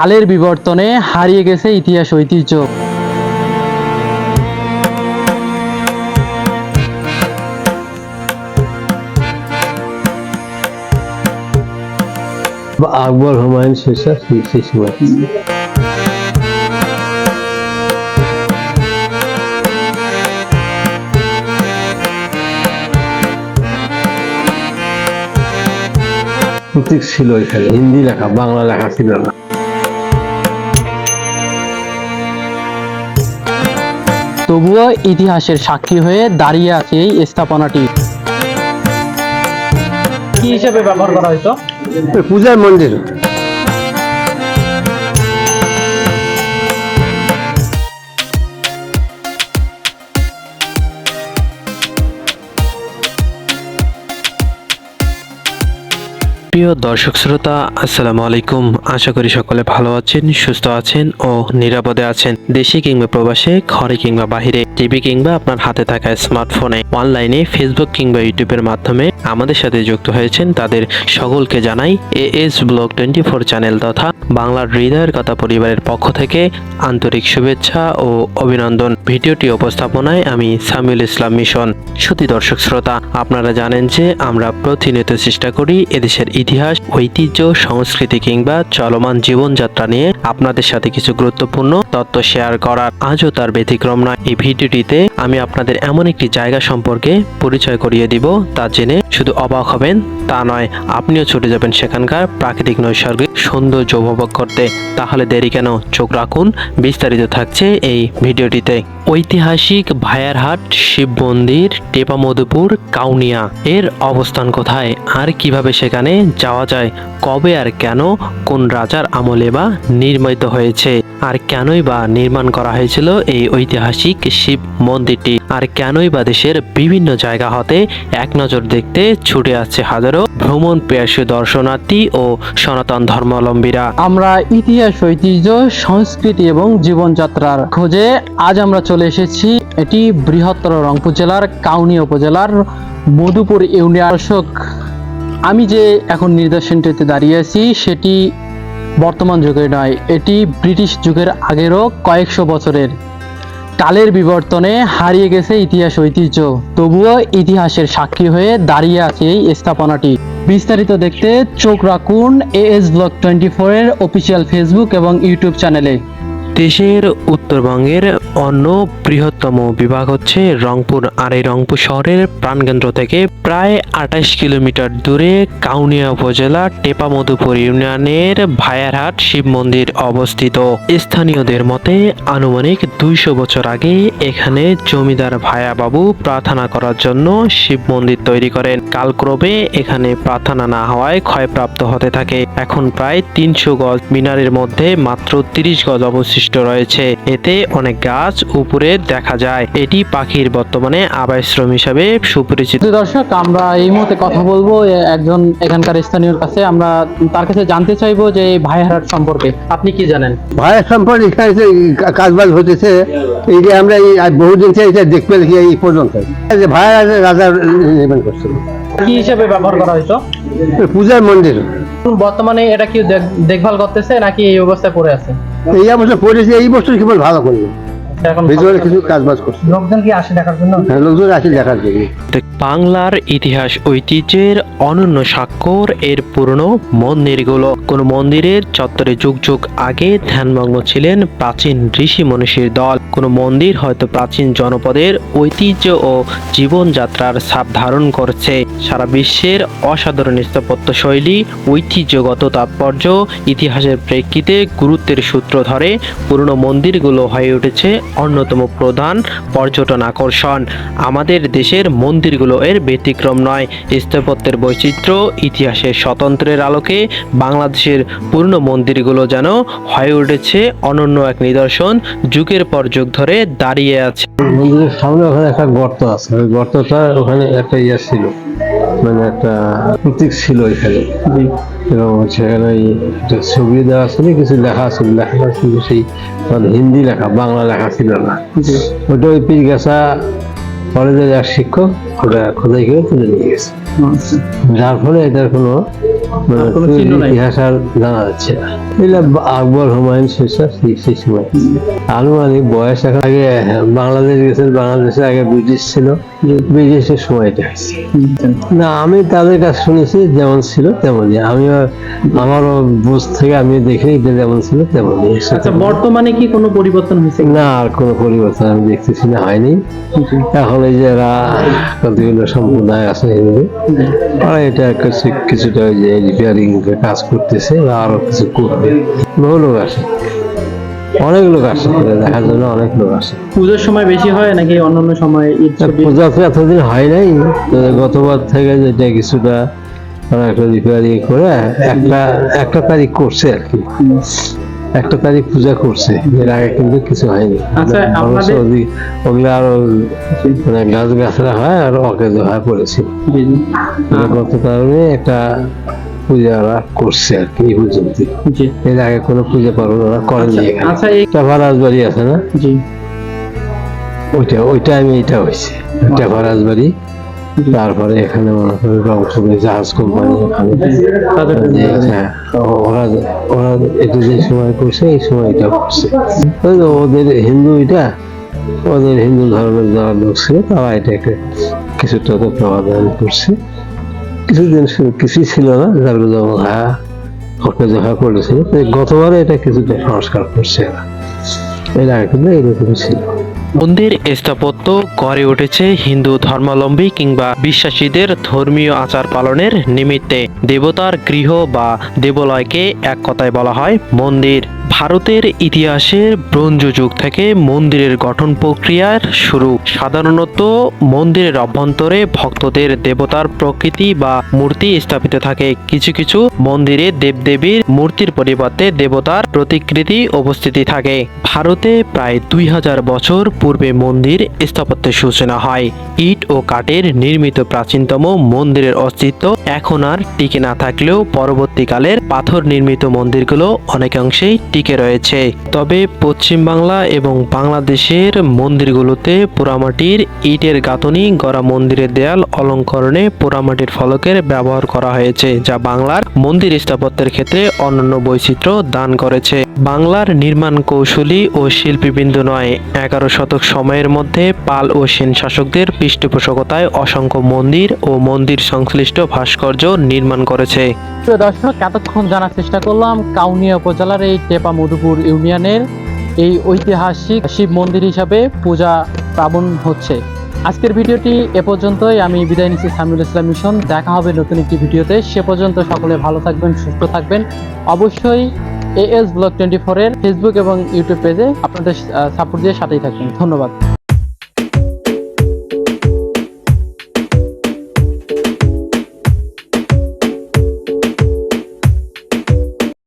কালের বিবর্তনে হারিয়ে গেছে ইতিহাস ঐতিহ্য। আকবর হুমায়ুন শেষা প্রতীক ছিল এখানে। হিন্দি লেখা, বাংলা লেখা ছিল না। তবুও ইতিহাসের সাক্ষী হয়ে দাঁড়িয়ে আছে এই স্থাপনাটি। কি হিসেবে ব্যবহার করা হয়তো পূজার মন্দির। প্রিয় দর্শক শ্রোতা, আসসালামু আলাইকুম। আশা করি সকলে ভালো আছেন, সুস্থ আছেন ও নিরাপদে আছেন। দেশে কিংবা প্রবাসে, ঘরে কিংবা বাহিরে, টিভি কিংবা আপনার হাতে থাকা স্মার্টফোনে, অনলাইনে, ফেসবুক কিংবা ইউটিউবের মাধ্যমে আমাদের সাথে যুক্ত হয়েছেন তাদের সকলকে জানাই A S blog twenty four channel তথা বাংলার হৃদয়ের কথা পরিবারের পক্ষ থেকে আন্তরিক শুভেচ্ছা ও অভিনন্দন। ভিডিওটি উপস্থাপনায় আমি সামিউল ইসলাম মিশন। সত্যি দর্শক শ্রোতা, আপনারা জানেন যে আমরা প্রতিনিয়ত চেষ্টা করি এদেশের ইতিহাস, ঐতিহ্য, সংস্কৃতি কিংবা চলমান জীবনযাত্রা নিয়ে আপনাদের সাথে কিছু গুরুত্বপূর্ণ তথ্য শেয়ার করার আজও তার ব্যতিক্রম নয়। এই ভিডিওটিতে আমি আপনাদের এমন একটি জায়গা সম্পর্কে পরিচয় করিয়ে দিব, তা জেনে শুধু অবাক হবেন তা নয়, আপনিও ছুটে যাবেন সেখানকার প্রাকৃতিক নৈসর্গিক সৌন্দর্য উপভোগ করতে। তাহলে দেরি কেন? চোখ রাখুন, বিস্তারিত থাকছে এই ভিডিওটিতে। ঐতিহাসিক ভায়ারহাট শিব মন্দির, টেপামধুপুর, কাউনিয়া। এর অবস্থান কোথায়? আর কীভাবে সেখানে যাওয়া যায়? কবে আর কেন? কোন রাজার আমলে বা নির্মিত হয়েছে? আর কেনই বা নির্মাণ করা হয়েছিল এই ঐতিহাসিক শিব মন্দিরটি? আর কেনই বা দেশের বিভিন্ন জায়গা হতে এক নজর দেখতে ছুটে আসছে হাজারো ভ্রমণ পেয়াসী দর্শনার্থী ও সনাতন ধর্মাবলম্বীরা। আমরা ইতিহাস, ঐতিহ্য, সংস্কৃতি এবং জীবনযাত্রার খোঁজে আজ আমরা চলে এসেছি এটি বৃহত্তর রংপুর জেলার কাউনিয়া উপজেলার, মধুপুর ইউনিয়ন আমি যে এখন নিদর্শনটিতে দাঁড়িয়ে আছি, সেটি বর্তমান যুগে নয়। এটি ব্রিটিশ যুগের আগেরও কয়েকশো বছরের। কালের বিবর্তনে হারিয়ে গেছে ইতিহাস ঐতিহ্য। তবুও ইতিহাসের সাক্ষী হয়ে দাঁড়িয়ে আছে এই স্থাপনাটি। বিস্তারিত দেখতে চোখ রাখুন A S blog twenty four এর অফিসিয়াল ফেসবুক এবং ইউটিউব চ্যানেলে। দেশের উত্তরবঙ্গের অন্য বৃহত্তম বিভাগ হচ্ছে রংপুর। আর এই রংপুর শহরের প্রাণকেন্দ্র থেকে প্রায় আঠাশ কিলোমিটার দূরে কাউনিয়া উপজেলা টেপামধুপুর ইউনিয়নের ভায়ারহাট শিব মন্দির অবস্থিত। স্থানীয়দের মতে আনুমানিক দুইশো বছর আগে এখানে জমিদার ভায়াবাবু প্রার্থনা করার জন্য শিব মন্দির তৈরি করেন। কালক্রমে এখানে প্রার্থনা না হওয়ায় ক্ষয়প্রাপ্ত হতে থাকে। এখন প্রায় তিনশো গজ মিনারের মধ্যে মাত্র তিরিশ গজ অবশিষ্ট রয়েছে। এতে অনেক গাছ উপরে দেখা যায়। এটি পাখির বর্তমানে আবাসশ্রম হিসাবে সুপরিচিত। দর্শক আমরা এই মুহূর্তে কথা বলব একজন এখানকার স্থানীয়র কাছে। আমরা তার কাছে জানতে চাইব যে এই ভাইহারাট সম্পর্কে। আপনি কি জানেন? ভাইয়ের সম্পর্কে এখানে যে কাজবাজ হতেছে এই যে আমরা এই বহুদিন থেকে এটা দেখতে দেখি এই পর্যন্ত। এই যে ভাইয়ের রাজা নির্মাণ করছিল। কি হিসেবে ব্যবহার করা হয়তো পূজার মন্দির। বর্তমানে এটা কি দেখভাল করতেছে নাকি এই অবস্থায় পড়ে আছে? এই অবস্থা পড়েছে এই বছর কেবল ভালো করল। ভিতরে কিছু কাজবাজ করছে। লোকজন কি আসে দেখার জন্য? হ্যাঁ, লোকজন আসে দেখার জন্য। বাংলার ইতিহাস ঐতিহ্যের অনন্য স্বাক্ষর এর পুরনো মন্দিরগুলো। কোন মন্দিরের চত্বরে যুগ যুগ আগে ধ্যানমগ্ন ছিলেন প্রাচীন ঋষি মনীষীর দল। কোন মন্দির হয়তো প্রাচীন জনপদের ঐতিহ্য ও জীবনযাত্রার ছাপ ধারণ করছে। সারা বিশ্বের অসাধারণ স্থাপত্য শৈলী ঐতিহ্যগত তাৎপর্য ইতিহাসের প্রেক্ষিতে গুরুত্বের সূত্র ধরে পুরনো মন্দিরগুলো হয়ে উঠেছে অন্যতম প্রধান পর্যটন আকর্ষণ। আমাদের দেশের মন্দিরগুলো এর ব্যতিক্রম নয়। স্থাপত্যের বৈচিত্র্য, ইতিহাসের স্বতন্ত্রের আলোকে বাংলাদেশের পুরনো মন্দিরগুলো যেন হয়ে উঠেছে অনন্য এক নিদর্শন যুগের পর যুগ ধরে দাঁড়িয়ে আছে। মন্দিরের সামনে ওখানে একটা গর্ত আছে। ওই গর্তটা ওখানে একটা ইয়ে ছিল। মানে একটা প্রতীক ছিল এখানে। এবং সেখানে ছবি দেওয়া ছিল কিছু লেখা ছিল লেখাটা ছিল সেই মানে হিন্দি লেখা, বাংলা লেখা ছিল না। ওটা ওই পীরগাছা কলেজের এক শিক্ষক ওটা খোদাই করে তুলে নিয়ে গেছে। যার ফলে এটার কোনো মানে? ইতিহাস আর জানা যাচ্ছে না। এটা আকবর হুমায়ুন শেরশাহ সেই সেই সময়। আনুমানিক বয়স এখন আগে বাংলাদেশ গেছেন বাংলাদেশে আগে ব্রিটিশ ছিল। ব্রিটিশের সময়টা না আমি তাদের কাছে শুনেছি যেমন ছিল তেমনই। আমি আমারও বুঝ থেকে আমি দেখি যে যেমন ছিল তেমনই। আচ্ছা বর্তমানে কি কোনো পরিবর্তন হয়েছে? না আর কোনো পরিবর্তন আমি দেখতেছি না হয়নি। এখন এই যারা কতগুলো সম্প্রদায় আছে হিন্দু ওরা এটা কিছু- কিছুটা ওই যে রিপেয়ারিং কাজ করতেছে বা আরও কিছু করবে। বহু লোক আসে অনেক লোক আসে। দেখার জন্য অনেক লোক আসে। পুজোর সময় বেশি হয় নাকি অন্যান্য সময় ঈদ পূজা তো এতদিন হয় নাই। গতবার থেকে যেটা কিছুটা একটা রিপেয়ারিং করে একটা একটা তারিখ করছে আর কি। একটা তারিখ পূজা করছে। এর আগে কিন্তু কিছু হয়নি। আচ্ছা, ওগুলো আরও মানে গাছ গাছরা হয় আর অকেজ হয়ে। মানে গত কারণে একটা পূজা ওরা করছে আর কি পর্যন্ত। এর আগে কোনো পূজা পার্বণ ওরা করেনি। এখানে আচ্ছা রাজবাড়ি আছে না? জি। ওইটা ওই টাইমে এটা হয়েছে। টেফা রাজবাড়ি তারপরে এখানে মনে করি রংপুরে জাহাজ কোম্পানি হ্যাঁ, ও- ওরা ওরা এটা যে সময় করছে এই সময় এটা করছে ওদের হিন্দু এটা ওদের হিন্দু ধর্মের যারা লোক ছিল তারা এটাকে কিছুটা তো প্রভাবায়ন করছে। কিছুদিন কিছুই ছিল না যখন হ্যাঁ ওকে দেখা করেছিল গতবারে এটা কিছুটা সংস্কার করছে এরা এর আগে কিন্তু এরকম ছিল। মন্দির স্থাপত্য গড়ে উঠেছে হিন্দু ধর্মাবলম্বী কিংবা বিশ্বাসীদের ধর্মীয় আচার পালনের নিমিত্তে। দেবতার গৃহ বা দেবালয়কে এক কথায় বলা হয় মন্দির। ভারতের ইতিহাসের ব্রোঞ্জ যুগ থেকে মন্দিরের গঠন প্রক্রিয়ার শুরু। সাধারণত মন্দিরের অভ্যন্তরে ভক্তদের দেবতার প্রকৃতি বা মূর্তি স্থাপিত থাকে। কিছু কিছু মন্দিরে দেবদেবীর মূর্তির পরিবর্তে দেবতার প্রতিকৃতি উপস্থিতি থাকে। ভারতে প্রায় দুই হাজার বছর পূর্বে মন্দির স্থাপত্যের সূচনা হয়। ইট ও কাঠের নির্মিত প্রাচীনতম মন্দিরের অস্তিত্ব এখন আর টিকে না থাকলেও পরবর্তীকালের পাথর নির্মিত মন্দিরগুলো অনেকাংশেই টিকে রয়েছে। তবে পশ্চিম বাংলা এবং বাংলাদেশের মন্দিরগুলোতে পোড়ামাটির ইটের গাঁথনি, গড়া মন্দিরের দেয়াল, অলঙ্করণে পোড়ামাটির ফলকের ব্যবহার করা হয়েছে, যা বাংলার মন্দির স্থাপত্যের ক্ষেত্রে অনন্য বৈচিত্র্য দান করেছে। বাংলার নির্মাণ কৌশলী ও শিল্পীবৃন্দ নয়, এগারো শতক সময়ের মধ্যে পাল ও সেন শাসকদের পৃষ্ঠপোষকতায় অসংখ্য মন্দির ও মন্দির সংশ্লিষ্ট ভাস্কর্য নির্মাণ করেছে। দর্শক, এতক্ষণ জানার চেষ্টা করলাম কাউনিয়া উপজেলার এই টেপা মধুপুর ইউনিয়নের এই ঐতিহাসিক শিব মন্দির হিসাবে পূজা পাবন হচ্ছে। আজকের ভিডিওটি এ পর্যন্তই। আমি বিদায় নিচ্ছি সামিউল ইসলাম মিশন। দেখা হবে নতুন একটি ভিডিওতে। সে পর্যন্ত সকলে ভালো থাকবেন, সুস্থ থাকবেন। অবশ্যই এএস ব্লগ টোয়েন্টি ফোরের ফেসবুক এবং ইউটিউব পেজে আপনাদের সাপোর্ট দিয়ে সাথেই থাকবেন। ধন্যবাদ।